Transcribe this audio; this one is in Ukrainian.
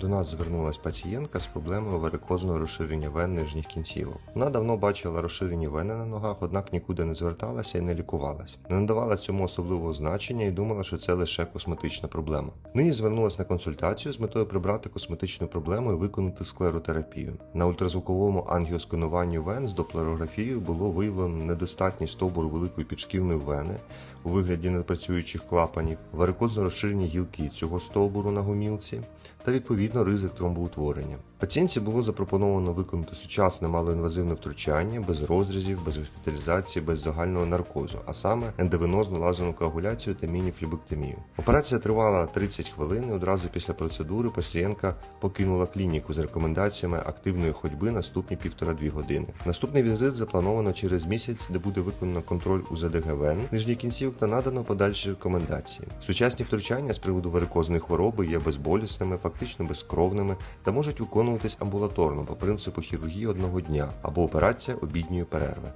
До нас звернулася пацієнтка з проблемою варикозного розширення вен нижніх кінцівок. Вона давно бачила розширені вени на ногах, однак нікуди не зверталася і не лікувалася. Не надавала цьому особливого значення і думала, що це лише косметична проблема. Нині звернулася на консультацію з метою прибрати косметичну проблему і виконати склеротерапію. На ультразвуковому ангіоскануванні вен з доплерографією було виявлено недостатність стовбуру великої підшківної вени у вигляді непрацюючих клапанів, варикозно розширені гілки цього стовбуру на гомілці та відповідно ризик тромбоутворення. Пацієнтці було запропоновано виконати сучасне малоінвазивне втручання без розрізів, без госпіталізації, без загального наркозу, а саме ендовенозну лазерну коагуляцію та мініфлібектомію. Операція тривала 30 хвилин. і Одразу після процедури пацієнтка покинула клініку з рекомендаціями активної ходьби наступні півтора-дві години. Наступний візит заплановано через місяць, де буде виконано контроль УЗДГ вен нижніх кінцівок та надано подальші рекомендації. Сучасні втручання з приводу варикозної хвороби є безболісними, фактично безкровними та можуть виконуватись амбулаторно по принципу хірургії одного дня або операція обідньої перерви.